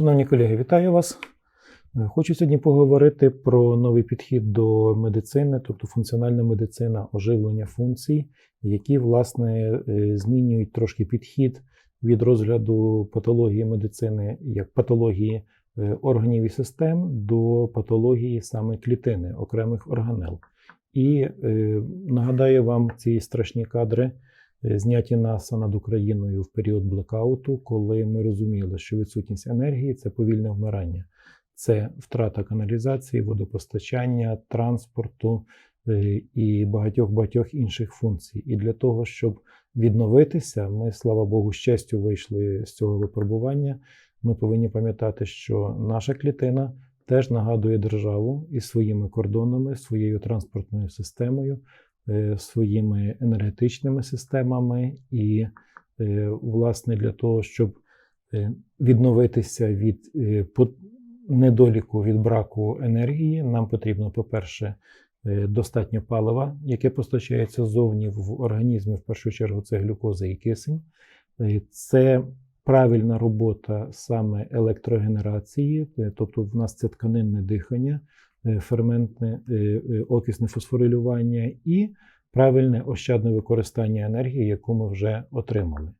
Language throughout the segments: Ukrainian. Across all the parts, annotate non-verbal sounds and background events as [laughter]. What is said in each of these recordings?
Шановні колеги, вітаю вас. Е, Хочу сьогодні поговорити про новий підхід до медицини, тобто функціональна медицина, оживлення функцій, які, власне, е, змінюють трошки підхід від розгляду патології медицини як патології е, органів і систем до патології саме клітини, окремих органел. І нагадаю вам ці страшні кадри, зняті НАСА над Україною в період блекауту, коли ми розуміли, що відсутність енергії це повільне вмирання, це втрата каналізації, водопостачання, транспорту е, і багатьох багатьох інших функцій. І для того, щоб відновитися, ми, слава Богу, з честю вийшли з цього випробування. Ми повинні пам'ятати, що наша клітина теж нагадує державу із своїми кордонами, своєю транспортною системою, е, своїми енергетичними системами. І, е, власне, для того, щоб е, відновитися від е, недоліку від браку енергії, нам потрібно, по-перше, е, достатньо палива, яке постачається ззовні в організмі, в першу чергу, це глюкоза і кисень. Е, Це правильна робота саме електрогенерації, е, тобто в нас це тканинне дихання, е, ферментне е, е, окисне фосфорилювання і правильне ощадне використання енергії, яку ми вже отримали.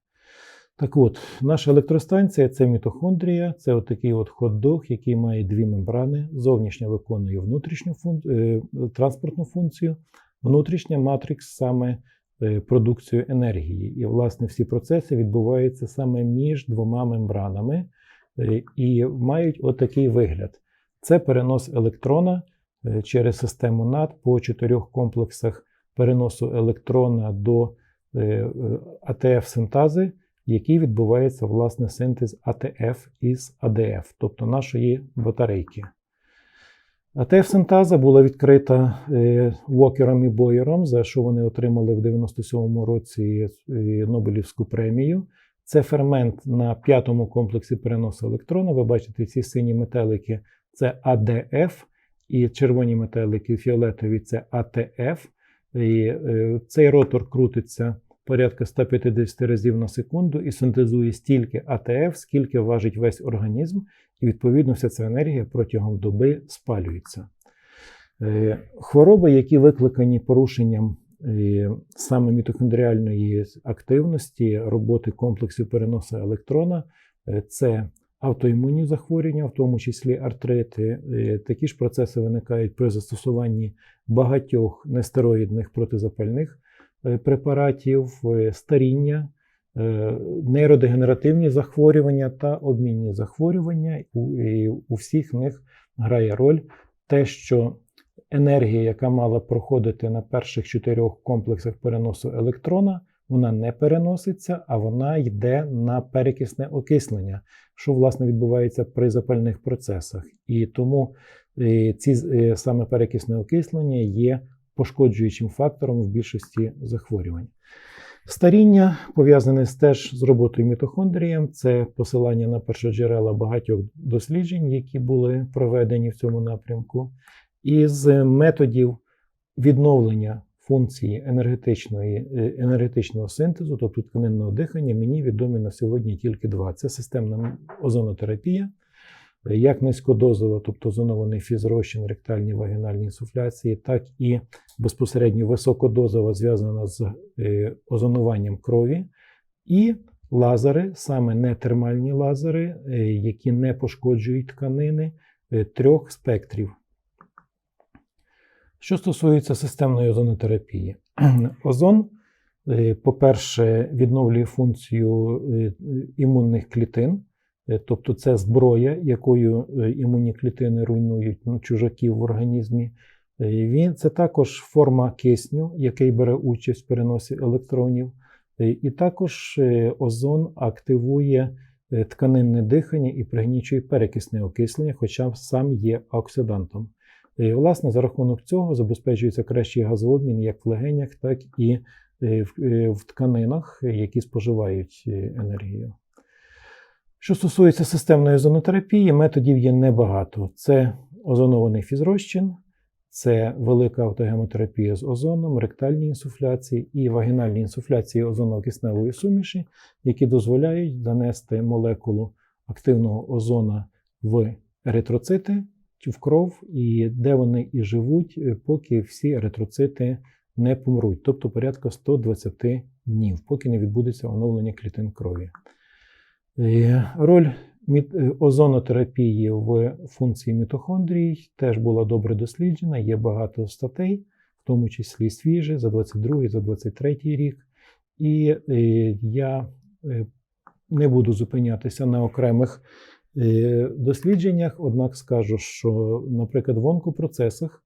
Так от, наша електростанція це мітохондрія, це отакий от хот-дог, який має дві мембрани. Зовнішня виконує внутрішню фун... е, транспортну функцію, внутрішня матрикс саме е, продукцію енергії. І, власне, всі процеси відбуваються саме між двома мембранами е, і мають отакий вигляд: це перенос електрона е, через систему NAT по чотирьох комплексах переносу електрона до АТФ-синтази, який відбувається власне синтез АТФ із АДФ, тобто нашої батарейки. АТФ-синтаза була відкрита е, Уокером і Бойером, за що вони отримали в 97-му році е, Нобелівську премію. Це фермент на п'ятому комплексі переносу електрона. Ви бачите, ці сині метелики це АДФ, і червоні метелики фіолетові це АТФ. І е, цей ротор крутиться порядка 150 разів на секунду і синтезує стільки АТФ, скільки важить весь організм, і відповідно вся ця енергія протягом доби спалюється. Е, Хвороби, які викликані порушенням е, саме мітохондріальної активності роботи комплексів переносу електрона, це автоімунні захворювання, в тому числі артрити. Е, Такі ж процеси виникають при застосуванні багатьох нестероїдних протизапальних е, препаратів, е, старіння, нейродегенеративні захворювання та обмінні захворювання. І у всіх них грає роль те, що енергія, яка мала проходити на перших чотирьох комплексах переносу електрона, вона не переноситься, а вона йде на перекисне окислення, що власне відбувається при запальних процесах. І тому е, ці е, саме перекисне окислення є пошкоджуючим фактором в більшості захворювань. Старіння пов'язане теж з роботою мітохондрієм, це посилання на першоджерела багатьох досліджень, які були проведені в цьому напрямку, і з методів відновлення функції енергетичної, е, енергетичного синтезу, тобто тканинного дихання, мені відомі на сьогодні тільки два: це системна озонотерапія, е, як низькодозова, тобто озонований фізрозчин, ректальні вагінальні інсуфляції, так і безпосередньо високодозова, зв'язана з е, озонуванням крові, і лазери, саме нетермальні лазери, е, які не пошкоджують тканини трьох спектрів. Що стосується системної озонотерапії, [clears throat] озон, е, по-перше, відновлює функцію е, імунних клітин, е, тобто це зброя, якою імунні клітини руйнують ну, чужаків в організмі. Він це також форма кисню, який бере участь в переносі електронів. І також озон активує тканинне дихання і пригнічує перекисне окислення, хоча сам є оксидантом. Власне, за рахунок цього забезпечується кращий газообмін як в легенях, так і е, в, е, тканинах, які споживають е, енергію. Що стосується системної озонотерапії, методів є небагато. Це озонований фізрозчин, це велика автогемотерапія з озоном, ректальні інсуфляції і вагінальні інсуфляції озоново-кисневої суміші, які дозволяють донести молекулу активного озона в еритроцити в кров, і де вони і живуть, е, поки всі еритроцити не помруть, тобто порядка 120 днів, поки не відбудеться оновлення клітин крові. Е, Роль е, озонотерапії в функції мітохондрій теж була добре досліджена. Є багато статей, в тому числі свіжі за 22 за 23 рік. І я не буду зупинятися на окремих дослідженнях, однак скажу, що, наприклад, в онкопроцесах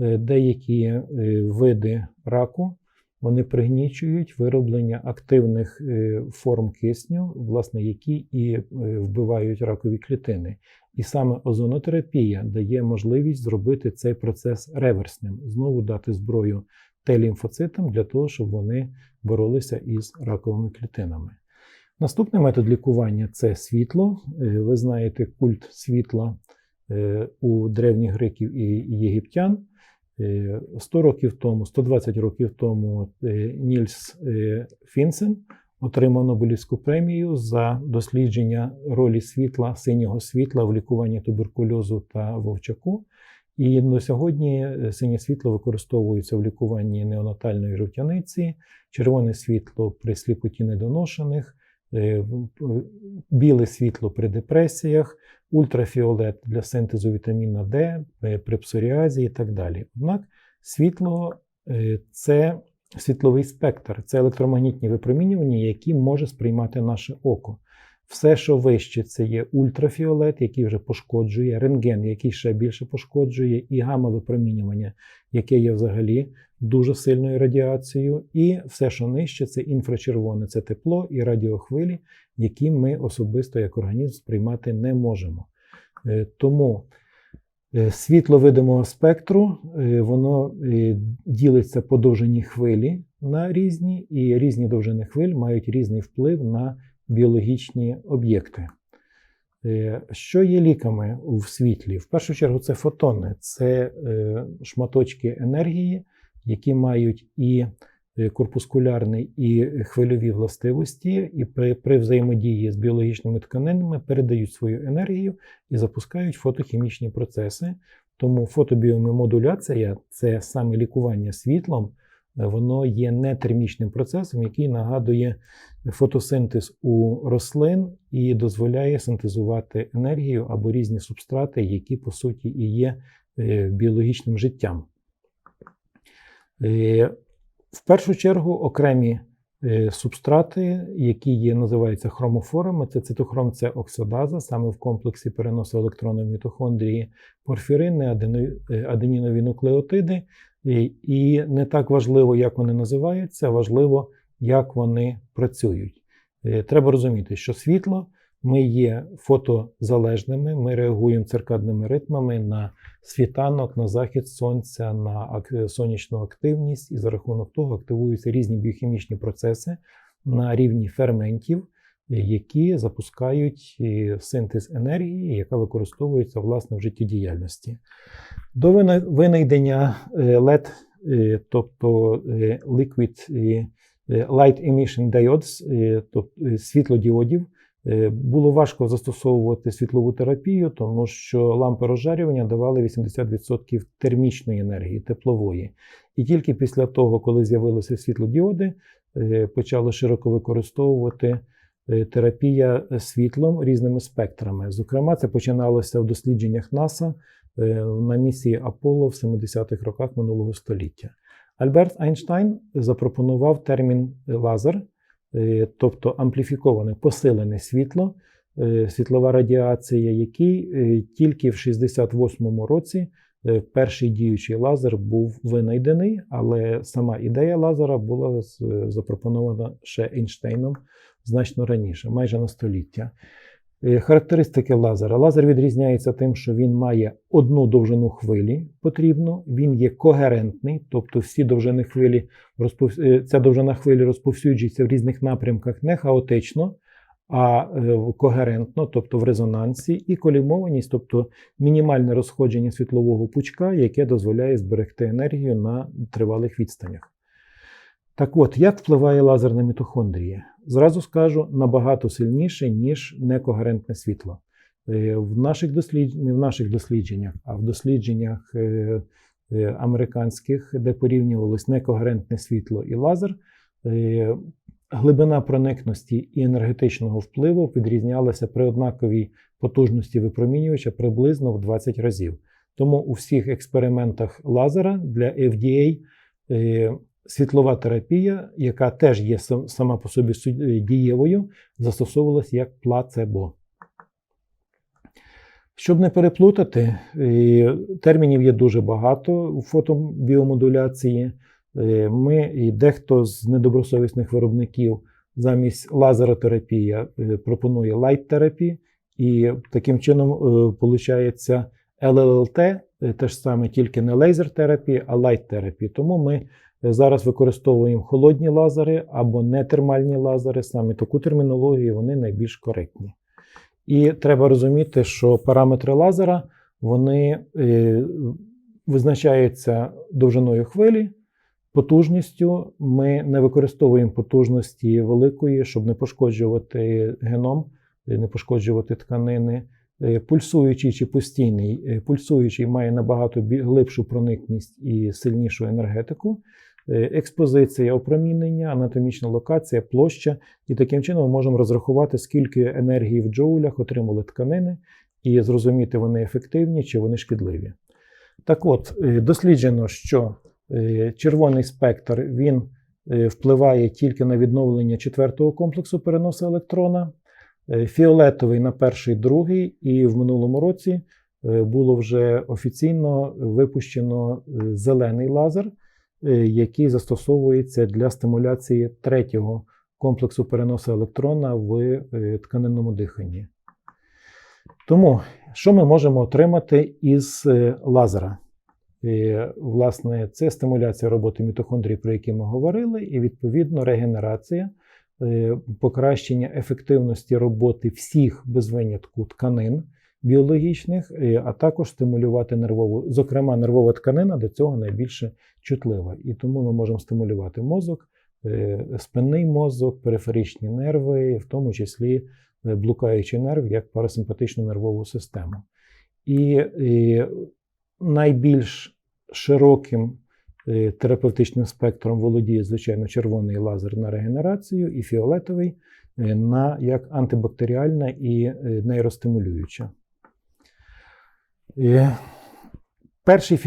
е, деякі е, види раку вони пригнічують вироблення активних е, форм кисню, власне, які і е, вбивають ракові клітини. І саме озонотерапія дає можливість зробити цей процес реверсним, знову дати зброю Т-лімфоцитам для того, щоб вони боролися із раковими клітинами. Наступний метод лікування це світло. Е, Ви знаєте культ світла е, у древніх греків і єгиптян. Е, 100 років тому, 120 років тому е, Нільс е, Фінсен отримав Нобелівську премію за дослідження ролі світла, синього світла в лікуванні туберкульозу та вовчаку. І на сьогодні е, синє світло використовується в лікуванні неонатальної жовтяниці, червоне світло при сліпоті недоношених, е, біле світло при депресіях, ультрафіолет для синтезу вітаміна Д е, при псоріазі і так далі. Однак світло е, це світловий спектр, це електромагнітні випромінювання, які може сприймати наше око. Все, що вище, це є ультрафіолет, який вже пошкоджує, рентген, який ще більше пошкоджує, і гамма-випромінювання, яке є взагалі дуже сильною радіацією. І все, що нижче, це інфрачервоне, це тепло і радіохвилі, які ми особисто як організм сприймати не можемо. Е, Тому е, світло видимого спектру, е, воно ділиться по довжині хвилі на різні, і різні довжини хвиль мають різний вплив на біологічні об'єкти. Е, Що є ліками в світлі? В першу чергу це фотони, це е, шматочки енергії, які мають і е, корпускулярні, і хвильові властивості, і при, при взаємодії з біологічними тканинами передають свою енергію і запускають фотохімічні процеси. Тому фотобіомодуляція це саме лікування світлом, воно є нетермічним процесом, який нагадує фотосинтез у рослин і дозволяє синтезувати енергію або різні субстрати, які по суті і є е, біологічним життям. Е, В першу чергу окремі субстрати, які є, називаються хромофорами, це цитохром, це оксидаза, саме в комплексі переносу в мітохондрії, порфірини, е, аденінові нуклеотиди. І- І не так важливо, як вони називаються, важливо, як вони працюють. Е, Треба розуміти, що світло ми є фотозалежними, ми реагуємо циркадними ритмами на світанок, на захід сонця, на сонячну активність, і за рахунок того активуються різні біохімічні процеси на рівні ферментів, які запускають е, синтез енергії, яка використовується власне в життєдіяльності. До вина- винайдення е, LED, е, тобто Liquid Light Emission Diodes, тобто світлодіодів, було важко застосовувати світлову терапію, тому що лампи розжарювання давали 80% термічної енергії, теплової. І тільки після того, коли з'явилися світлодіоди, е, почали широко використовувати е, терапія світлом різними спектрами. Зокрема, це починалося в дослідженнях НАСА е, на місії Аполло в 70-х роках минулого століття. Альберт Айнштайн запропонував термін лазер, е, тобто ампліфіковане посилене світло, е, світлова радіація, який е, тільки в 68-му році е, перший діючий лазер був винайдений, але сама ідея лазера була запропонована ще Ейнштейном значно раніше, майже на століття. Е, Характеристики лазера. Лазер відрізняється тим, що він має одну довжину хвилі потрібну, він є когерентний, тобто всі довжини хвилі е, ця довжина хвилі розповсюджується в різних напрямках не хаотично, а е, когерентно, тобто в резонансі, і колімованість, тобто мінімальне розходження світлового пучка, яке дозволяє зберегти енергію на тривалих відстанях. Так от, як впливає лазер на мітохондрії? Зразу скажу, набагато сильніше, ніж некогерентне світло. Е, В наших дослід... Не в наших дослідженнях, а в дослідженнях е, е, американських, де порівнювалось некогерентне світло і лазер, глибина проникності і енергетичного впливу відрізнялася при однаковій потужності випромінювача приблизно в 20 разів. Тому у всіх експериментах лазера для FDA світлова терапія, яка теж є сама по собі е, дієвою, застосовувалась як плацебо. Щоб не переплутати, е, термінів є дуже багато у фотобіомодуляції. Е, Ми і дехто з недобросовісних виробників замість лазеротерапія е, пропонує лайт-терапію, і таким чином виходить ЛЛТ, те ж саме, тільки не лазер-терапія, а лайт-терапія. Тому ми зараз використовуємо холодні лазери або нетермальні лазери. Саме таку термінологію вони найбільш коректні. І треба розуміти, що параметри лазера вони е, визначаються довжиною хвилі, потужністю. Ми не використовуємо потужності великої, щоб не пошкоджувати геном, е, не пошкоджувати тканини. Е, Пульсуючий чи постійний, Е, пульсуючий має набагато глибшу проникність і сильнішу енергетику. Е, Експозиція, опромінення, анатомічна локація, площа. І таким чином ми можемо розрахувати, скільки енергії в джоулях отримали тканини, і зрозуміти, вони ефективні чи вони шкідливі. Так от, е, досліджено, що е, червоний спектр він впливає тільки на відновлення четвертого комплексу переносу електрона, фіолетовий на перший, другий, і в минулому році було вже офіційно випущено зелений лазер, який застосовується для стимуляції третього комплексу переносу електрона в е, тканинному диханні. Тому, що ми можемо отримати із е, лазера? Е, Власне, це стимуляція роботи мітохондрій, про які ми говорили, і відповідно регенерація, е, покращення ефективності роботи всіх без винятку тканин біологічних, е, а також стимулювати нервову, зокрема, нервова тканина до цього найбільше чутлива. І тому ми можемо стимулювати мозок, е, спинний мозок, периферичні нерви, в тому числі е, блукаючий нерв як парасимпатичну нервову систему. І, найбільш широким терапевтичним спектром володіє, звичайно, червоний лазер на регенерацію і фіолетовий на як антибактеріальна і нейростимулююча. Перший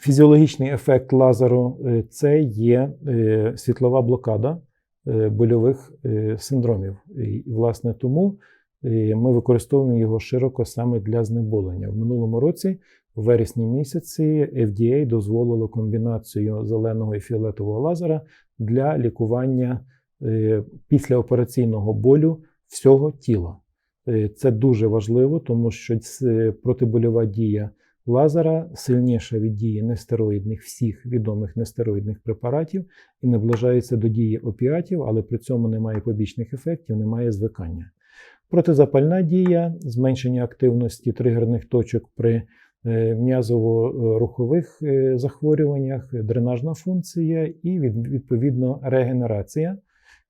фізіологічний ефект лазеру е, це є е, світлова блокада е, больових синдромів. І, власне, тому ми використовуємо його широко саме для знеболення. В минулому році, в вересні місяці, FDA дозволило комбінацію зеленого і фіолетового лазера для лікування післяопераційного болю всього тіла. Е, Це дуже важливо, тому що ц- протибольова дія лазера сильніша від дії нестероїдних всіх відомих нестероїдних препаратів і наближається до дії опіатів, але при цьому немає побічних ефектів, немає звикання. Протизапальна дія, зменшення активності тригерних точок при е, м'язово-рухових е, захворюваннях, дренажна функція і відповідно регенерація,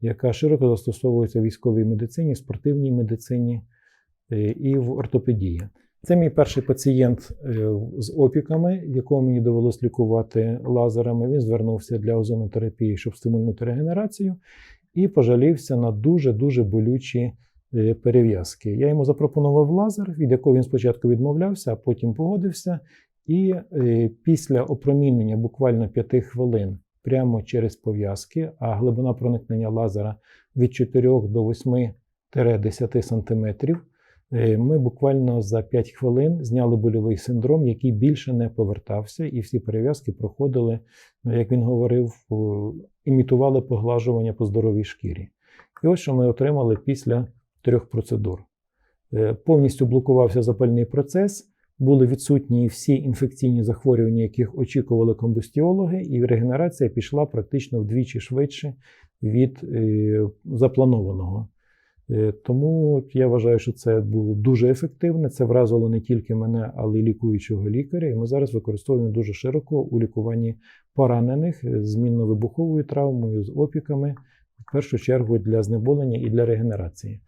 яка широко застосовується в військовій медицині, спортивній медицині е, і в ортопедії. Це мій перший пацієнт е, з опіками, якого мені довелось лікувати лазерами. Він звернувся для озонотерапії, щоб стимульнути регенерацію, і пожалівся на дуже-дуже болючі е, перев'язки. Я йому запропонував лазер, від якого він спочатку відмовлявся, а потім погодився. І після опромінення буквально 5 хвилин прямо через пов'язки, а глибина проникнення лазера від 4 до 8-10 см, Е, Ми буквально за 5 хвилин зняли больовий синдром, який більше не повертався, і всі перев'язки проходили, ну, як він говорив, імітували поглажування по здоровій шкірі. І ось що ми отримали після трьох процедур. Е, Повністю блокувався запальний процес, були відсутні всі інфекційні захворювання, яких очікували комбустіологи, і регенерація пішла практично вдвічі швидше від е, запланованого. Е, Тому я вважаю, що це було дуже ефективне. Це вразило не тільки мене, але й лікуючого лікаря. І ми зараз використовуємо дуже широко у лікуванні поранених е, з мінно-вибуховою травмою, з опіками, в першу чергу для знеболення і для регенерації.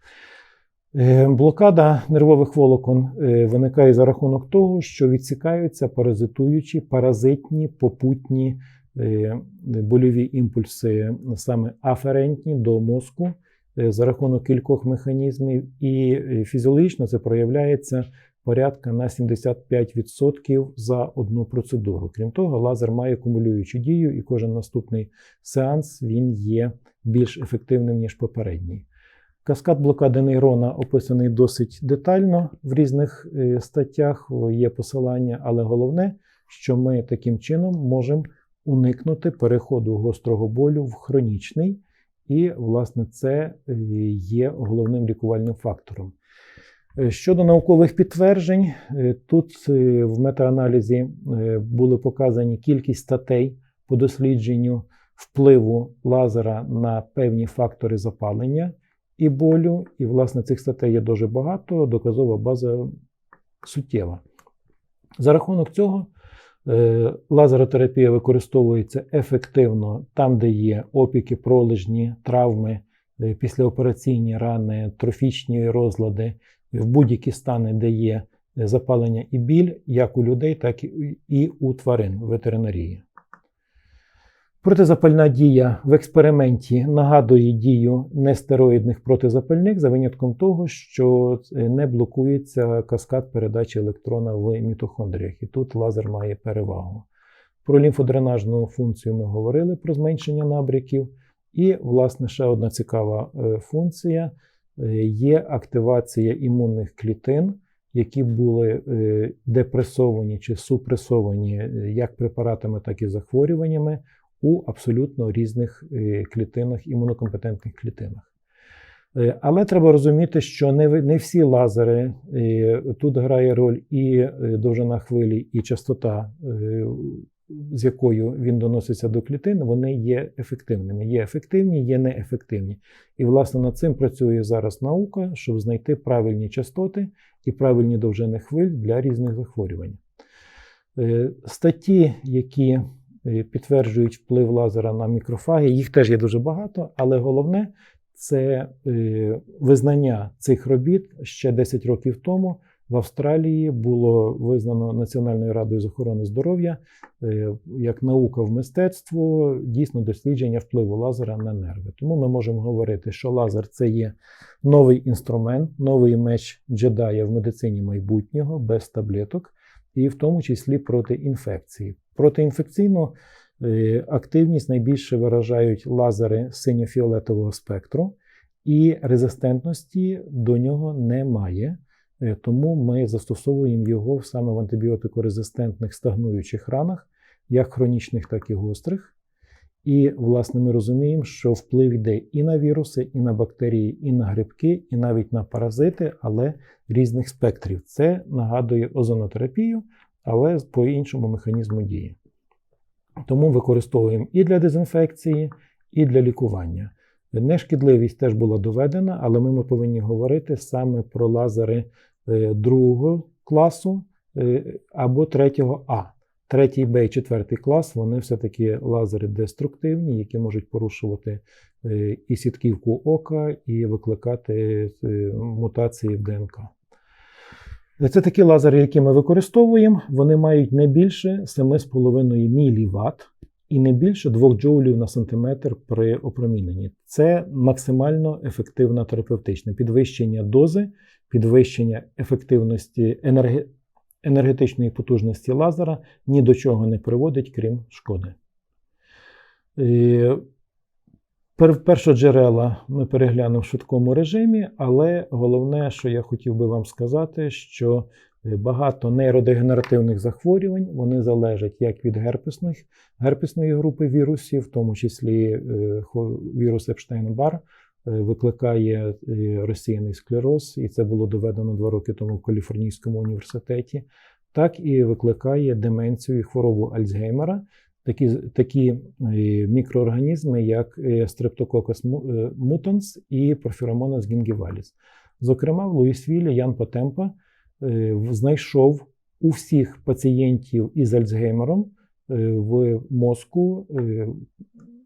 Е, Блокада нервових волокон е, виникає за рахунок того, що відсікаються паразитуючі, паразитні, попутні е, больові імпульси, саме аферентні до мозку за рахунок кількох механізмів, і фізіологічно це проявляється порядка на 75% за одну процедуру. Крім того, лазер має кумулюючу дію, і кожен наступний сеанс він є більш ефективним ніж попередній. Каскад блокади нейрона описаний досить детально в різних е, статтях, є посилання, але головне, що ми таким чином можемо уникнути переходу гострого болю в хронічний, і, власне, це е, є головним лікувальним фактором. Е, Щодо наукових підтверджень, тут в метааналізі були показані кількість статей по дослідженню впливу лазера на певні фактори запалення і болю. І, власне, цих статей є дуже багато, доказова база суттєва. За рахунок цього, е, лазеротерапія використовується ефективно там, де є опіки, пролежні, травми, е, післяопераційні рани, трофічні розлади, в будь-які стани, де є е, запалення і біль, як у людей, так і- і у тварин в ветеринарії. Протизапальна дія в експерименті нагадує дію нестероїдних протизапальних за винятком того, що е, не блокується каскад передачі електрона в мітохондріях, і тут лазер має перевагу. Про лімфодренажну функцію ми говорили про зменшення набряків. І, власне, ще одна цікава е, функція е, є активація імунних клітин, які були депресовані чи супресовані як препаратами, так і захворюваннями у абсолютно різних е, клітинах, імунокомпетентних клітинах. Е, Але треба розуміти, що не, всі лазери е, тут грає роль і довжина хвилі, і частота, з якою він доноситься до клітин, вони є ефективними. Є ефективні, є неефективні. І, власне, над цим працює зараз наука, щоб знайти правильні частоти і правильні довжини хвиль для різних захворювань. Статті, які підтверджують вплив лазера на мікрофаги, їх теж є дуже багато, але головне це е, визнання цих робіт ще 10 років тому. В Австралії було визнано Національною радою з охорони здоров'я е, як наука в мистецтво, дійсно дослідження впливу лазера на нерви. Тому ми можемо говорити, що лазер це є новий інструмент, новий меч джедая в медицині майбутнього без таблеток, і в тому числі проти інфекції. Протиінфекційну е, активність найбільше виражають лазери синьо-фіолетового спектру, і резистентності до нього немає. Е, Тому ми застосовуємо його саме в антибіотикорезистентних стагнуючих ранах, як хронічних, так і гострих. І, власне, ми розуміємо, що вплив йде і на віруси, і на бактерії, і на грибки, і навіть на паразити, але різних спектрів. Це нагадує озонотерапію, але по іншому механізму дії. Тому використовуємо і для дезінфекції, і для лікування. Нешкідливість теж була доведена, але ми, ми повинні говорити саме про лазери е, другого класу е, або третього А. Третій Б і четвертий клас вони все-таки лазери деструктивні, які можуть порушувати е, і сітківку ока, і викликати е, мутації в ДНК. Це такі лазери, які ми використовуємо. Вони мають не більше 7,5 мВт і не більше 2 джоулів на сантиметр при опроміненні. Це максимально ефективна терапевтична підвищення дози, підвищення ефективності енерге- енергетичної потужності лазера ні до чого не приводить, крім шкоди. Пер- Першоджерела ми переглянемо в швидкому режимі, але головне, що я хотів би вам сказати, що е, багато нейродегенеративних захворювань вони залежать як від герпесних, герпесної групи вірусів, в тому числі е, вірус Епштейн-Бар викликає е, розсіяний склероз, і це було доведено два роки тому в Каліфорнійському університеті, так і викликає деменцію і хворобу Альцгеймера. такі, такі е, мікроорганізми, як е, Streptococcus е, mutans і Porphyromonas gingivalis. Зокрема, в Луїсвілі Ян Потемпа е, знайшов у всіх пацієнтів із Альцгеймером е, в мозку е,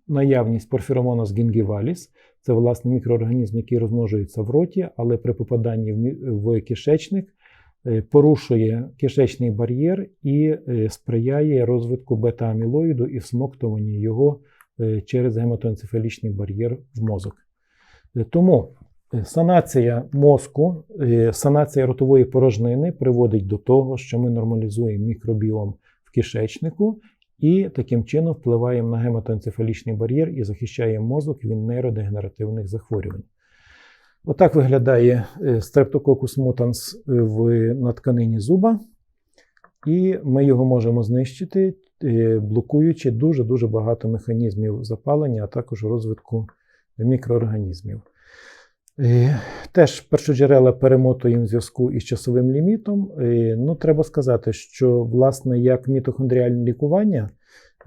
наявність Porphyromonas gingivalis. Це власне мікроорганізм, який розмножується в роті, але при попаданні в кишечник е, порушує кишечний бар'єр і е, сприяє розвитку бета-амілоїду і всмоктуванню його через гематоенцефалічний бар'єр в мозок. Тому санація мозку, санація ротової порожнини приводить до того, що ми нормалізуємо мікробіом в кишечнику і таким чином впливаємо на гематоенцефалічний бар'єр і захищаємо мозок від нейродегенеративних захворювань. Отак виглядає е, Streptococcus mutans е, в, на тканині зуба, і ми його можемо знищити, е, блокуючи дуже-дуже багато механізмів запалення, а також розвитку мікроорганізмів. Теж першоджерела перемотуємо в зв'язку із часовим лімітом. Ну, треба сказати, що власне як мітохондріальне лікування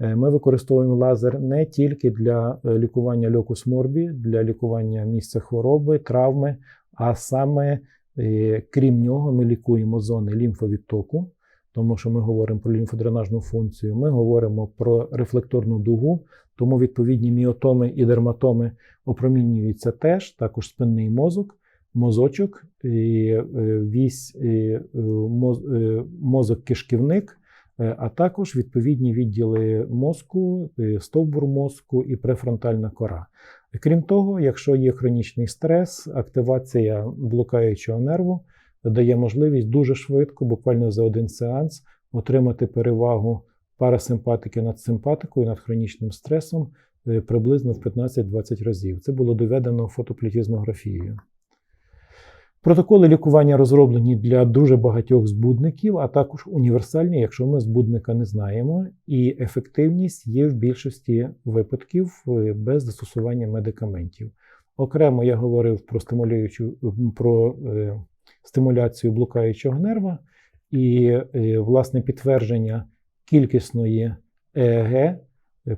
е, ми використовуємо лазер не тільки для е, лікування льокус морбі, для лікування місця хвороби, травми, а саме, е, крім нього, ми лікуємо зони лімфовідтоку, тому що ми говоримо про лімфодренажну функцію, ми говоримо про рефлекторну дугу, тому відповідні міотоми і дерматоми опромінюються теж, також спинний мозок, мозочок, е, вісь, е, е, моз- мозок-кишківник, а також відповідні відділи мозку, стовбур мозку і префронтальна кора. Крім того, якщо є хронічний стрес, активація блукаючого нерву дає можливість дуже швидко, буквально за один сеанс, отримати перевагу парасимпатики над симпатикою, над хронічним стресом е, приблизно в 15-20 разів. Це було доведено фотоплетізмографією. Протоколи лікування розроблені для дуже багатьох збудників, а також універсальні, якщо ми збудника не знаємо, і ефективність є в більшості випадків е, без застосування медикаментів. Окремо я говорив про стимулюючу про е, стимуляцію блукаючого нерва і власне підтвердження кількісної ЕЕГ е,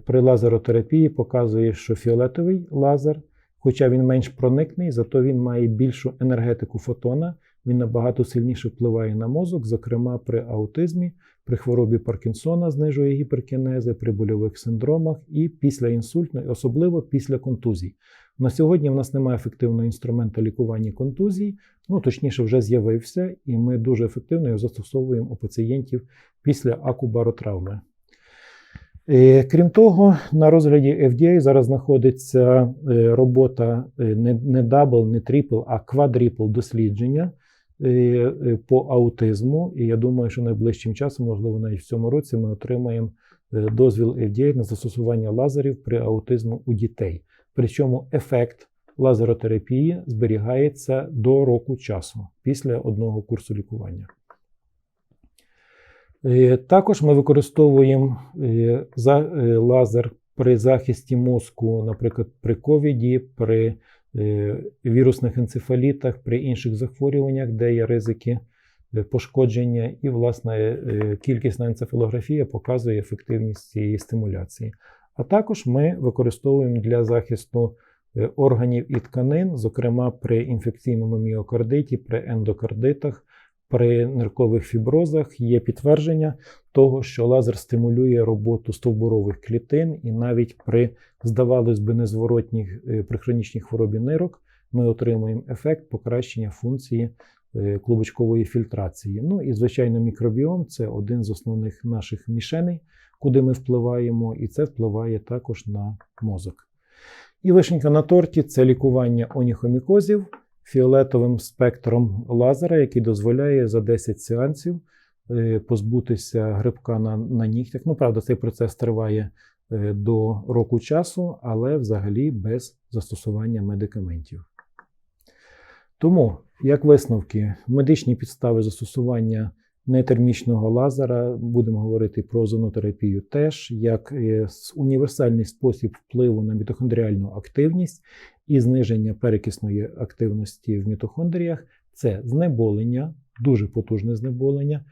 при лазеротерапії показує, що фіолетовий лазер, хоча він менш проникний, зато він має більшу енергетику фотона, він набагато сильніше впливає на мозок, зокрема при аутизмі, при хворобі Паркінсона знижує гіперкінези, при больових синдромах і після інсультної, особливо після контузій. На сьогодні в нас немає ефективного інструменту лікування контузій, ну точніше, вже з'явився, і ми дуже ефективно його застосовуємо у пацієнтів після акубаротравми. Е, Крім того, на розгляді FDA зараз знаходиться е, робота е, не, дабл, не трипл, а квадріпл дослідження по аутизму. І я думаю, що найближчим часом, можливо, навіть в цьому році, ми отримаємо дозвіл FDA на застосування лазерів при аутизму у дітей. Причому ефект лазеротерапії зберігається до року часу після одного курсу лікування. Е, Також ми використовуємо е, е, лазер при захисті мозку, наприклад, при ковіді, при вірусних енцефалітах, при інших захворюваннях, де є ризики пошкодження, і, власне, кількісна енцефалографія показує ефективність цієї стимуляції. А також ми використовуємо для захисту е, органів і тканин, зокрема при інфекційному міокардиті, при ендокардитах, при ниркових фіброзах є підтвердження того, що лазер стимулює роботу стовбурових клітин, і навіть при, здавалось би, незворотніх е, при хронічній хворобі нирок ми отримуємо ефект покращення функції е, клубочкової фільтрації. Ну і, звичайно, мікробіом це один з основних наших мішеней, куди ми впливаємо, і це впливає також на мозок. І вишенька на торті це лікування оніхомікозів фіолетовим спектром лазера, який дозволяє за 10 сеансів е, позбутися грибка на, на нігтях. Ну, правда, цей процес триває е, до року часу, але взагалі без застосування медикаментів. Тому, як висновки, медичні підстави застосування нетермічного лазера, будемо говорити про озонотерапію теж, як універсальний спосіб впливу на мітохондріальну активність і зниження перекисної активності в мітохондріях це знеболення, дуже потужне знеболення,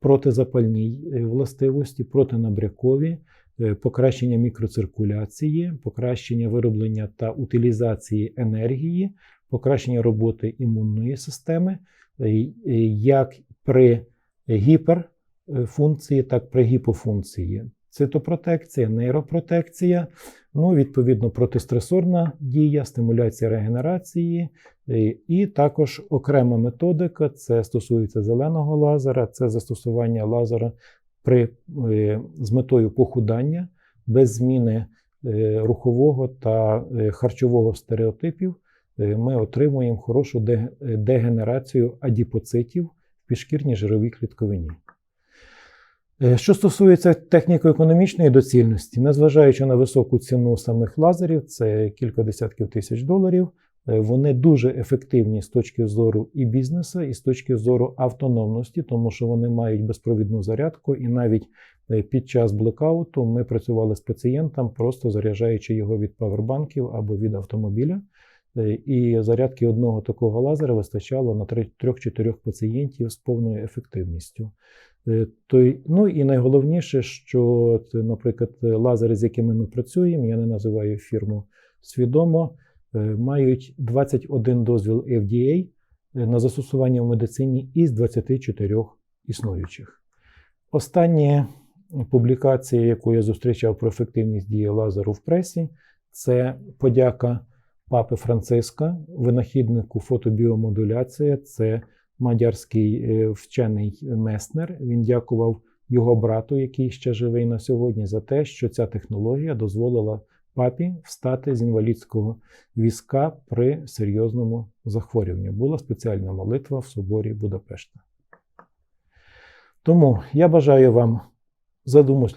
протизапальні е, властивості, протинабрякові, е, покращення мікроциркуляції, покращення вироблення та утилізації енергії, покращення роботи імунної системи, е, як при гіперфункції, так при гіпофункції. Цитопротекція, нейропротекція, ну, відповідно, протистресорна дія, стимуляція регенерації, е, і також окрема методика це стосується зеленого лазера, це застосування лазера при, е, з метою похудання без зміни е, рухового та е, харчового стереотипів. е, Ми отримуємо хорошу е, дегенерацію адіпоцитів підшкірній жировій клітковині. Е, Що стосується техніко-економічної доцільності, незважаючи на високу ціну самих лазерів, це кілька десятків тисяч доларів, е, вони дуже ефективні з точки зору і бізнесу, і з точки зору автономності, тому що вони мають безпровідну зарядку, і навіть е, під час блекауту ми працювали з пацієнтом, просто заряджаючи його від павербанків або від автомобіля. Е, І зарядки одного такого лазера вистачало на 3-4 пацієнтів з повною ефективністю. Е, ну і найголовніше, що, наприклад, лазери, з якими ми працюємо, я не називаю фірму свідомо, е, мають 21 дозвіл FDA на застосування в медицині із 24 існуючих. Останні публікація, яку я зустрічав про ефективність дії лазеру в пресі, це подяка папи Франциска, винахіднику фотобіомодуляція. Це мадярський е, вчений Меснер. Він дякував його брату, який ще живий на сьогодні, за те, що ця технологія дозволила папі встати з інвалідського візка при серйозному захворюванні. Була спеціальна молитва в соборі Будапешта. Тому я бажаю вам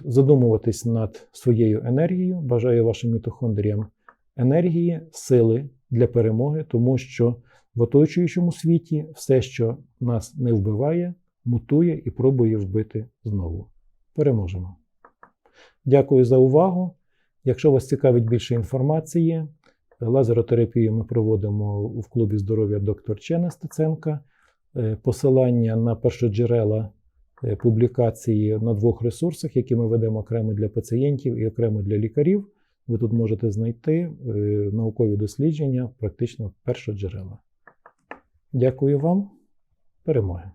задумуватись над своєю енергією, бажаю вашим мітохондріям енергії, сили для перемоги, тому що в оточуючому світі все, що нас не вбиває, мутує і пробує вбити знову. Переможемо. Дякую за увагу. Якщо вас цікавить більше інформації, лазеротерапію ми проводимо в клубі здоров'я доктор Чена Стеценка. Е, Посилання на першоджерела е, публікації на двох ресурсах, які ми ведемо окремо для пацієнтів і окремо для лікарів. Ви тут можете знайти е, наукові дослідження, практично першоджерела. Дякую вам. Перемоги!